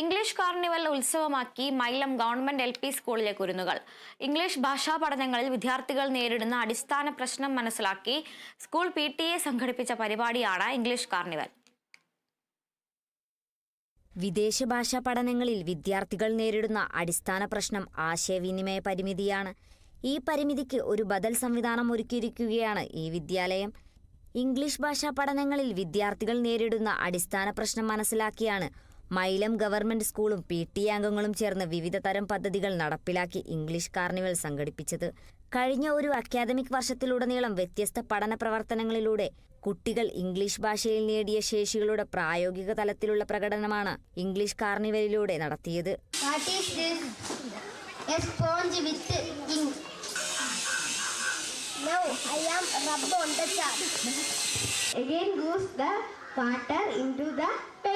English carnival ഉത്സവമാക്കി Mylam government L P സ്കൂളിലെ കുരുന്നുകൾ. ഇംഗ്ലീഷ് ഭാഷാ പഠനങ്ങളിൽ വിദ്യാർത്ഥികൾ നേരിടുന്ന അടിസ്ഥാന പ്രശ്നം മനസ്സിലാക്കി സ്കൂൾ പി ടി എ സംഘടിപ്പിച്ച പരിപാടിയാണ് ഇംഗ്ലീഷ് കാർണിവൽ. വിദേശ ഭാഷാ പഠനങ്ങളിൽ വിദ്യാർത്ഥികൾ നേരിടുന്ന അടിസ്ഥാന പ്രശ്നം ആശയവിനിമയ പരിമിതിയാണ്. ഈ പരിമിതിക്ക് ഒരു ബദൽ സംവിധാനം ഒരുക്കിയിരിക്കുകയാണ് ഈ വിദ്യാലയം. ഇംഗ്ലീഷ് ഭാഷാ പഠനങ്ങളിൽ വിദ്യാർത്ഥികൾ നേരിടുന്ന അടിസ്ഥാന പ്രശ്നം മനസ്സിലാക്കിയാണ് മൈലം ഗവൺമെന്റ് സ്കൂളും പി ടി അംഗങ്ങളും ചേർന്ന് വിവിധ തരം പദ്ധതികൾ നടപ്പിലാക്കി ഇംഗ്ലീഷ് കാർണിവൽ സംഘടിപ്പിച്ചത്. കഴിഞ്ഞ ഒരു അക്കാദമിക് വർഷത്തിലുടനീളം വ്യത്യസ്ത പഠന പ്രവർത്തനങ്ങളിലൂടെ കുട്ടികൾ ഇംഗ്ലീഷ് ഭാഷയിൽ നേടിയ ശേഷികളുടെ പ്രായോഗിക തലത്തിലുള്ള പ്രകടനമാണ് ഇംഗ്ലീഷ് കാർണിവലിലൂടെ നടത്തിയത്. Now I am rubbed on the chart. Again goes the water into the the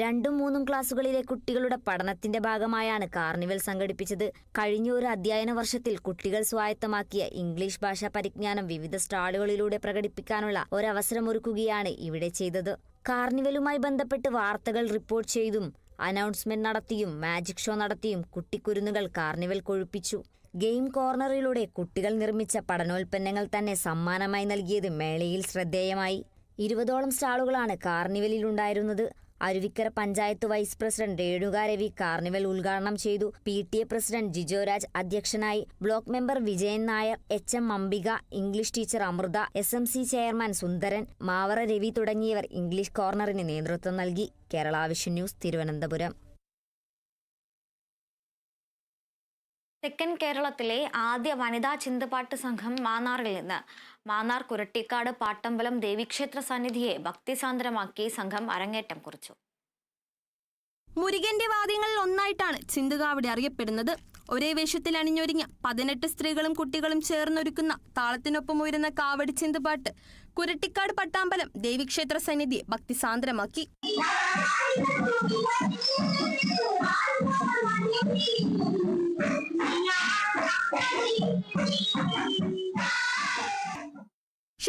രണ്ടും മൂന്നും ക്ലാസ്സുകളിലെ കുട്ടികളുടെ പഠനത്തിന്റെ ഭാഗമായാണ് കാർണിവൽ സംഘടിപ്പിച്ചത്. കഴിഞ്ഞ ഒരു അധ്യയന വർഷത്തിൽ കുട്ടികൾ സ്വായത്തമാക്കിയ ഇംഗ്ലീഷ് ഭാഷാ പരിജ്ഞാനം വിവിധ സ്റ്റാളുകളിലൂടെ പ്രകടിപ്പിക്കാനുള്ള ഒരവസരമൊരുക്കുകയാണ് ഇവിടെ ചെയ്തത്. കാർണിവലുമായി ബന്ധപ്പെട്ട് വാർത്തകൾ റിപ്പോർട്ട് ചെയ്തും അനൗൺസ്മെന്റ് നടത്തിയും മാജിക് ഷോ നടത്തിയും കുട്ടിക്കുരുന്നുകൾ കാർണിവൽ കൊഴുപ്പിച്ചു. ഗെയിം കോർണറിലൂടെ കുട്ടികൾ നിർമ്മിച്ച പഠനോൽപ്പന്നങ്ങൾ തന്നെ സമ്മാനമായി നൽകിയത് മേളയിൽ ശ്രദ്ധേയമായി. ഇരുപതോളം സ്റ്റാളുകളാണ് കാർണിവലിലുണ്ടായിരുന്നത്. Aruvikkara panchayat vice president Renuka Ravi carnival ഉദ്ഘാടനം ചെയ്തു. P T A president Jijoraj അധ്യക്ഷനായി. Block member Vijayan Nair H M Ambika English teacher Amritha S M C chairman Sundaran Mavara Ravi തുടങ്ങിയവർ ഇംഗ്ലീഷ് കോർണറിന് നേതൃത്വം നൽകി. Kerala vision news Thiruvananthapuram. തെക്കൻ കേരളത്തിലെ ആദ്യ വനിതാ ചിന്തപാട്ട് സംഘം മാന്നാറിൽ നിന്ന്. മാന്നാർ കുരട്ടിക്കാട് പാട്ടമ്പലം ദേവീക്ഷേത്ര സന്നിധിയെ ഭക്തിസാന്ദ്രമാക്കി സംഘം അരങ്ങേറ്റം കുറിച്ചു. മുരുകന്റെ വാദ്യങ്ങളിൽ ഒന്നായിട്ടാണ് ചിന്തുകാവടി അറിയപ്പെടുന്നത്. ഒരേ വേഷത്തിൽ അണിഞ്ഞൊരുങ്ങിയ പതിനെട്ട് സ്ത്രീകളും കുട്ടികളും ചേർന്നൊരുക്കുന്ന താളത്തിനൊപ്പം ഉയരുന്ന കാവടി ചിന്തുപാട്ട് കുരട്ടിക്കാട് പട്ടാമ്പലം ദേവീക്ഷേത്ര സന്നിധിയെ ഭക്തിസാന്ദ്രമാക്കി.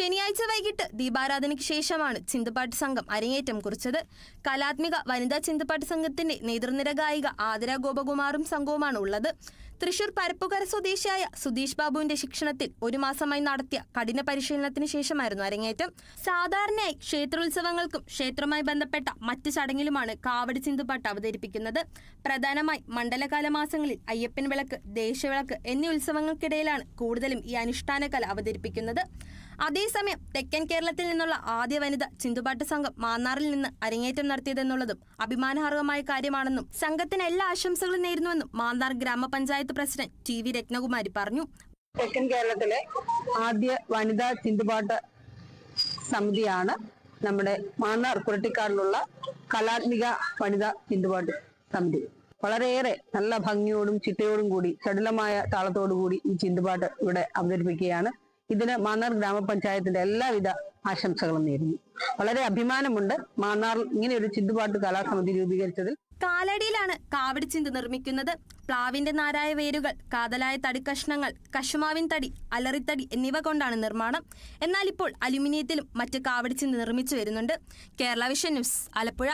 ശനിയാഴ്ച വൈകിട്ട് ദീപാരാധനയ്ക്ക് ശേഷമാണ് ചിന്തപ്പാട്ട് സംഘം അരങ്ങേറ്റം കുറിച്ചത്. കലാത്മിക വനിതാ ചിന്തപ്പാട്ട് സംഘത്തിന്റെ നേതൃനിര ഗായിക ആതിര ഗോപകുമാറും സംഘവുമാണ് ഉള്ളത്. തൃശൂർ പരപ്പുകര സ്വദേശിയായ സുധീഷ് ബാബുവിന്റെ ശിക്ഷണത്തിൽ ഒരു മാസമായി നടത്തിയ കഠിന പരിശീലനത്തിന് ശേഷമായിരുന്നു അരങ്ങേറ്റം. സാധാരണയായി ക്ഷേത്രോത്സവങ്ങൾക്കും ക്ഷേത്രവുമായി ബന്ധപ്പെട്ട മറ്റ് ചടങ്ങിലുമാണ് കാവടി ചിന്തുപാട്ട് അവതരിപ്പിക്കുന്നത്. പ്രധാനമായി മണ്ഡലകാല മാസങ്ങളിൽ അയ്യപ്പൻ വിളക്ക് ദേശവിളക്ക് എന്നീ ഉത്സവങ്ങൾക്കിടയിലാണ് കൂടുതലും ഈ അനുഷ്ഠാന കല അവതരിപ്പിക്കുന്നത്. അതേസമയം തെക്കൻ കേരളത്തിൽ നിന്നുള്ള ആദ്യ വനിത ചിന്തുപാട്ട് സംഘം മാന്നാറിൽ നിന്ന് അരങ്ങേറ്റം നടത്തിയതെന്നുള്ളതും അഭിമാനാർഹമായ കാര്യമാണെന്നും സംഘത്തിന് എല്ലാ ആശംസകളും നേരുന്നുവെന്നും മാന്നാർ ഗ്രാമപഞ്ചായത്ത് പ്രസിഡന്റ് ടി വി രത്നകുമാരി പറഞ്ഞു. തെക്കൻ കേരളത്തിലെ ആദ്യ വനിതാ ചിന്തുപാട്ട് സമിതിയാണ് നമ്മുടെ മാന്നാർ കുരട്ടിക്കാടിലുള്ള കലാത്മിക വനിതാ ചിന്തുപാട്ട് സമിതി. വളരെയേറെ നല്ല ഭംഗിയോടും ചിട്ടയോടും കൂടി ചടുലമായ താളത്തോടു കൂടി ഈ ചിന്തുപാട്ട് ഇവിടെ അവതരിപ്പിക്കുകയാണ്. ഇതിന് മാന്നാർ ഗ്രാമപഞ്ചായത്തിന്റെ എല്ലാവിധ ആശംസകളും നേരുന്നു. വളരെ അഭിമാനമുണ്ട് മാന്നാർ ഇങ്ങനെ ഒരു ചിന്തുപാട്ട് കലാസമിതി രൂപീകരിച്ചതിൽ. കാലടിയിലാണ് കാവടി ചിന്ത് നിർമ്മിക്കുന്നത്. പ്ലാവിന്റെ നാരായ വേരുകൾ കാതലായ തടിക്കഷ്ണങ്ങൾ കശുമാവിൻ തടി അലറിത്തടി എന്നിവ കൊണ്ടാണ് നിർമ്മാണം. എന്നാൽ ഇപ്പോൾ അലുമിനിയത്തിലും മറ്റ് കാവടി ചിന്ത് നിർമ്മിച്ചു വരുന്നുണ്ട്. Kerala vision news Alappuzha.